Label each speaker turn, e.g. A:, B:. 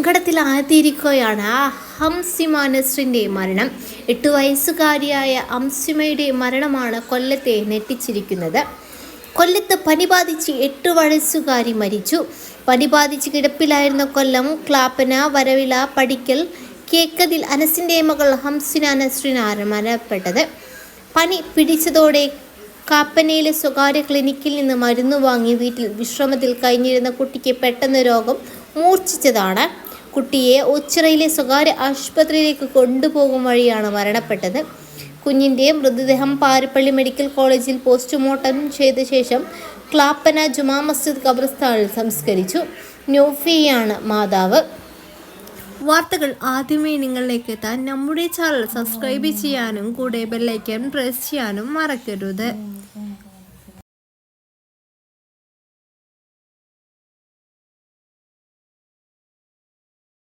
A: സങ്കടത്തിലാഴ്ത്തിയിരിക്കുകയാണ് ആ ഹംസി മാനസിന്റെ മരണം. എട്ട് വയസ്സുകാരിയായ ഹംസിമയുടെ മരണമാണ് കൊല്ലത്തെ ഞെട്ടിച്ചിരിക്കുന്നത്. കൊല്ലത്ത് പനി ബാധിച്ച് എട്ട് വയസ്സുകാരി മരിച്ചു. പനി ബാധിച്ച് കിടപ്പിലായിരുന്ന കൊല്ലം ക്ലാപ്പന വരവില പടിക്കൽ കേക്കതിൽ അനസിന്റെ മകൾ ഹംസിന അനസ്രിനാണ് മരണപ്പെട്ടത്. പനി പിടിച്ചതോടെ കാപ്പനയിലെ സ്വകാര്യ ക്ലിനിക്കിൽ നിന്ന് മരുന്ന് വാങ്ങി വീട്ടിൽ വിശ്രമത്തിൽ കഴിഞ്ഞിരുന്ന കുട്ടിക്ക് പെട്ടെന്ന് രോഗം മൂർച്ഛിച്ചതാണ്. കുട്ടിയെ ഒച്ചിറയിലെ സ്വകാര്യ ആശുപത്രിയിലേക്ക് കൊണ്ടുപോകും വഴിയാണ് മരണപ്പെട്ടത്. കുഞ്ഞിന്റെ മൃതദേഹം പാരിപ്പള്ളി മെഡിക്കൽ കോളേജിൽ പോസ്റ്റ്മോർട്ടം ചെയ്ത ശേഷം ക്ലാപ്പന ജുമാ മസ്ജിദ് ഖബർസ്ഥാനിൽ സംസ്കരിച്ചു. നോഫിയാണ് മാതാവ്. വാർത്തകൾ ആദ്യമേ നിങ്ങളിലേക്ക് എത്താൻ നമ്മുടെ ചാനൽ സബ്സ്ക്രൈബ് ചെയ്യാനും കൂടെ ബെല്ലൈക്കൻ പ്രസ് ചെയ്യാനും മറക്കരുത്.